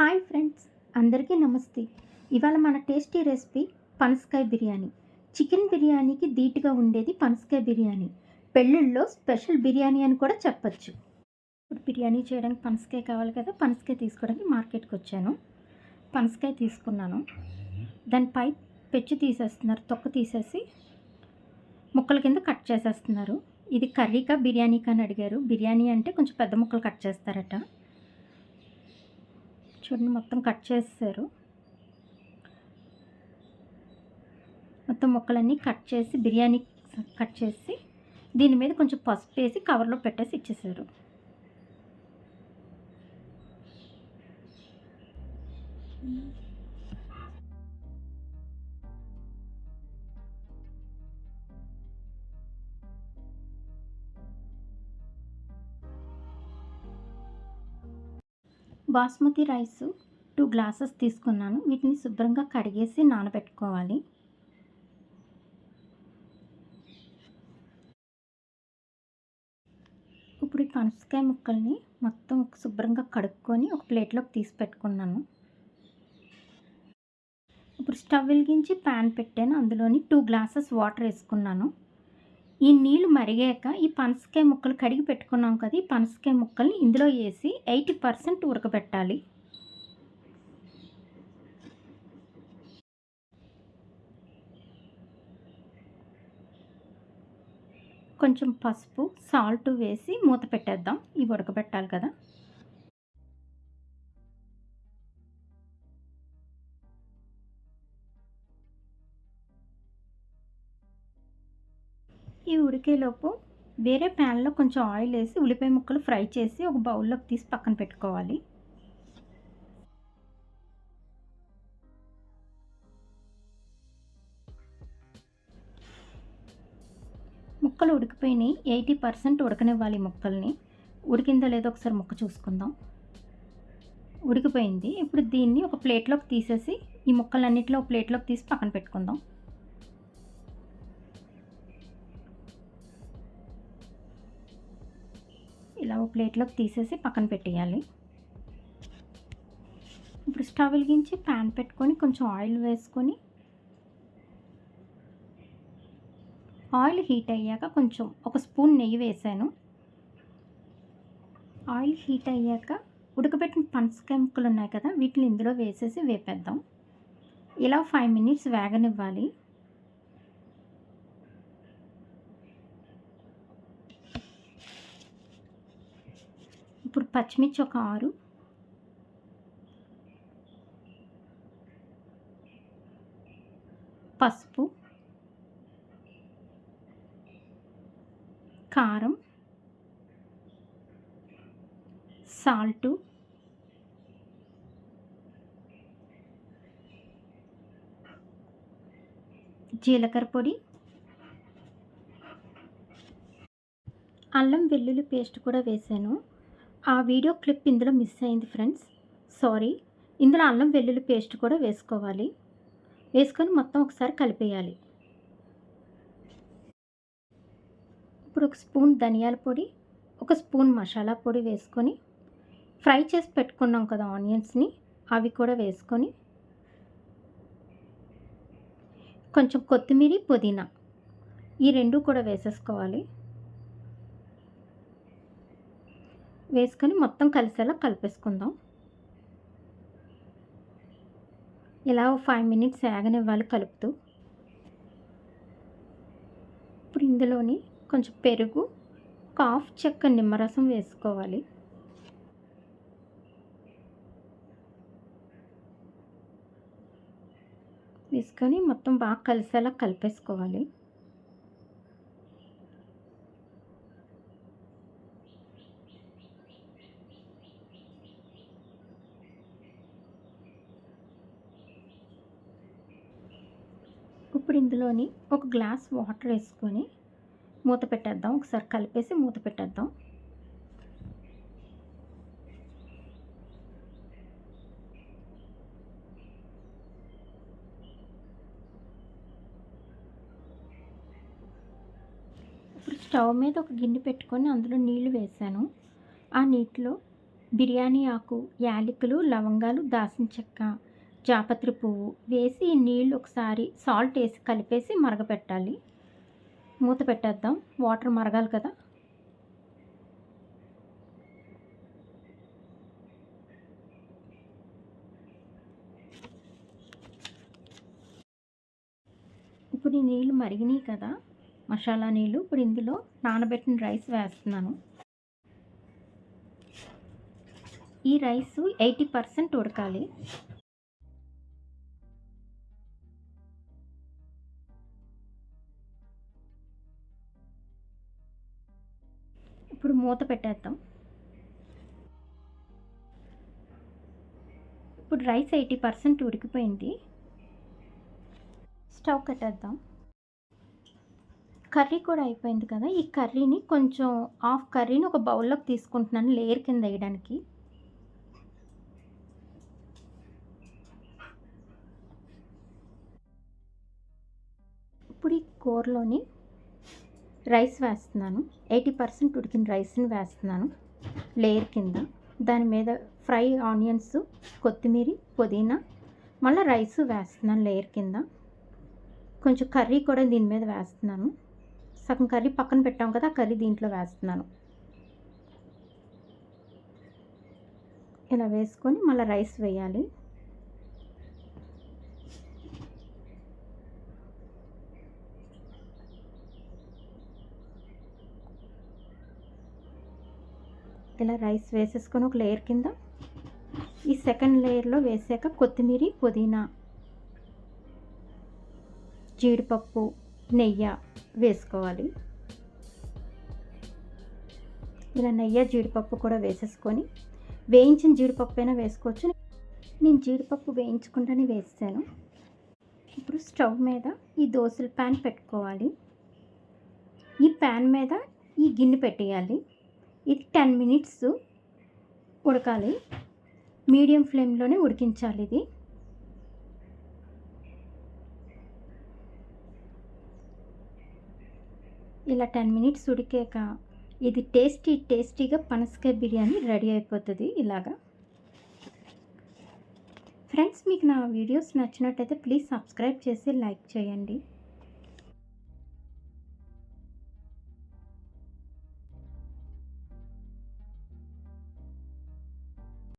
Hi friends అందరికీ నమస్తే. ఇవాళ మన టేస్టీ రెసిపీ పనసకాయ బిర్యానీ. చికెన్ బిర్యానీకి ధీటుగా ఉండేది పనసకాయ బిర్యానీ. పెళ్ళిళ్ళలో స్పెషల్ బిర్యానీ అని కూడా చెప్పచ్చు. ఇప్పుడు బిర్యానీ చేయడానికి పనసకాయ కావాలి కదా పనసకాయ తీసుకోవడానికి మార్కెట్కి వచ్చాను. పనసకాయ తీసుకున్నాను. దానిపై పెచ్చు తీసేస్తున్నారు తొక్క తీసేసి ముక్కల కింద కట్ చేసేస్తున్నారు. ఇది కర్రీకా బిర్యానీకా అని అడిగారు. బిర్యానీ అంటే కొంచెం పెద్ద ముక్కలు కట్ చేస్తారట. చూడండి మొత్తం కట్ చేసేసారు. మొత్తం ముక్కలన్నీ కట్ చేసి బిర్యానీ కట్ చేసి దీని మీద కొంచెం పసుపు వేసి కవర్లో పెట్టేసి ఇచ్చేసారు. బాస్మతి రైస్ టూ గ్లాసెస్ తీసుకున్నాను. వీటిని శుభ్రంగా కడిగేసి నానబెట్టుకోవాలి. ఇప్పుడు ఈ పనసకాయ ముక్కల్ని మొత్తం శుభ్రంగా కడుక్కొని ఒక ప్లేట్లోకి తీసి పెట్టుకున్నాను. ఇప్పుడు స్టవ్ వెలిగించి ప్యాన్ పెట్టాను. అందులోని టూ గ్లాసెస్ వాటర్ వేసుకున్నాను. ఈ నీళ్ళు మరిగాక ఈ పనసకాయ ముక్కలు కడిగి పెట్టుకున్నాం కదా ఈ పనసకాయ ముక్కల్ని ఇందులో వేసి ఎయిటీ పర్సెంట్ ఉడకబెట్టాలి. కొంచెం పసుపు సాల్ట్ వేసి మూత పెట్టేద్దాం. ఇవి ఉడకబెట్టాలి కదా. ఈ ఉడికేలోపు వేరే ప్యాన్లో కొంచెం ఆయిల్ వేసి ఉల్లిపాయ ముక్కలు ఫ్రై చేసి ఒక బౌల్లోకి తీసి పక్కన పెట్టుకోవాలి. ముక్కలు ఉడికిపోయినాయి. ఎయిటీ పర్సెంట్ ఉడకనివ్వాలి ముక్కల్ని. ఉడికిందో లేదో ఒకసారి ముక్క చూసుకుందాం. ఉడికిపోయింది. ఇప్పుడు దీన్ని ఒక ప్లేట్లోకి తీసేసి ఈ ముక్కలన్నిటిలో ఒక ప్లేట్లోకి తీసి పక్కన పెట్టుకుందాం. ఇలా ఓ ప్లేట్లోకి తీసేసి పక్కన పెట్టేయాలి. ఇప్పుడు స్టవ్ వెలిగించి ప్యాన్ పెట్టుకొని కొంచెం ఆయిల్ వేసుకొని ఆయిల్ హీట్ అయ్యాక కొంచెం ఒక స్పూన్ నెయ్యి వేసాను. ఆయిల్ హీట్ అయ్యాక ఉడకబెట్టిన పనసకాయ ముక్కలు ఉన్నాయి కదా వీటిని ఇందులో వేసేసి వేపేద్దాం. ఇలా ఫైవ్ మినిట్స్ వేగనివ్వాలి. ఇప్పుడు పచ్చిమిర్చి ఒక ఆరు. పసుపు. కారం. సాల్టు. జీలకర్ర పొడి. అల్లం వెల్లుల్లి పేస్ట్ కూడా వేసాను. ఆ వీడియో క్లిప్ ఇందులో మిస్ అయింది ఫ్రెండ్స్. సారీ. ఇందులో అల్లం వెల్లుల్లి పేస్ట్ కూడా వేసుకోవాలి. వేసుకొని మొత్తం ఒకసారి కలిపేయాలి. ఇప్పుడు ఒక స్పూన్ ధనియాల పొడి ఒక స్పూన్ మసాలా పొడి వేసుకొని ఫ్రై చేసి పెట్టుకున్నాం కదా ఆనియన్స్ని అవి కూడా వేసుకొని కొంచెం కొత్తిమీర పుదీనా ఈ రెండు కూడా వేసేసుకోవాలి. వేసుకొని మొత్తం కలిసేలా కలిపేసుకుందాం. ఇలా ఫైవ్ మినిట్స్ ఆగనివ్వాలి కలుపుతూ. ఇప్పుడు ఇందులోని కొంచెం పెరుగు కాఫ్ చెక్క నిమ్మరసం వేసుకోవాలి. వేసుకొని మొత్తం బాగా కలిసేలా కలిపేసుకోవాలి. ఇప్పుడు ఒక గ్లాస్ వాటర్ వేసుకొని మూత పెట్టేద్దాం. ఒకసారి కలిపేసి మూత పెట్టేద్దాం. ఇప్పుడు స్టవ్ మీద ఒక గిన్నె పెట్టుకొని అందులో నీళ్ళు వేసాను. ఆ నీటిలో బిర్యానీ ఆకు యాలకులు లవంగాలు దాసిన చెక్క జాపత్రి పువ్వు వేసి నీళ్ళు ఒకసారి సాల్ట్ వేసి కలిపేసి మరగపెట్టాలి. మూత పెట్టేద్దాం. వాటర్ మరగాలి కదా. ఇప్పుడు ఈ నీళ్ళు మరిగినాయి కదా. మసాలా నీళ్ళు ఇప్పుడు ఇందులో నానబెట్టిన రైస్ వేస్తున్నాను. ఈ రైస్ ఎయిటీ పర్సెంట్ ఉడకాలి. ఇప్పుడు మూత పెట్టేద్దాం. ఇప్పుడు రైస్ ఎయిటీ పర్సెంట్ ఉడికిపోయింది. స్టవ్ కట్టేద్దాం. కర్రీ కూడా అయిపోయింది కదా ఈ కర్రీని కొంచెం హాఫ్ కర్రీని ఒక బౌల్లోకి తీసుకుంటున్నాను లేయర్ కింద వేయడానికి. ఇప్పుడు ఈ కూరలోని రైస్ వేస్తున్నాను. ఎయిటీ పర్సెంట్ ఉడికిన రైస్ని వేస్తున్నాను. లేయర్ కింద. దాని మీద ఫ్రై ఆనియన్స్ కొత్తిమీర పుదీనా మళ్ళీ రైస్ వేస్తున్నాను లేయర్ కింద. కొంచెం కర్రీ కూడా దీని మీద వేస్తున్నాను. సగం కర్రీ పక్కన పెట్టాం కదా కర్రీ దీంట్లో వేస్తున్నాను. ఇలా వేసుకొని మళ్ళీ రైస్ వేయాలి. ఇలా రైస్ వేసేసుకొని ఒక లేయర్ కింద ఈ సెకండ్ లేయర్లో వేసాక కొత్తిమీర పుదీనా జీడిపప్పు నెయ్యి వేసుకోవాలి. ఇలా నెయ్యి జీడిపప్పు కూడా వేసేసుకొని వేయించిన జీడిపప్పు అయినా వేసుకోవచ్చు. నేను జీడిపప్పు వేయించకుండానే వేసాను. ఇప్పుడు స్టవ్ మీద ఈ దోశల ప్యాన్ పెట్టుకోవాలి. ఈ ప్యాన్ మీద ఈ గిన్నె పెట్టేయాలి. ఇది టెన్ మినిట్స్ ఉడకాలి. మీడియం ఫ్లేమ్లోనే ఉడికించాలి ఇది. ఇలా టెన్ మినిట్స్ ఉడికాక ఇది టేస్టీ టేస్టీగా పనసకాయ బిర్యానీ రెడీ అయిపోతుంది ఇలాగా. ఫ్రెండ్స్ మీకు నా వీడియోస్ నచ్చినట్టయితే ప్లీజ్ సబ్స్క్రైబ్ చేసి లైక్ చేయండి.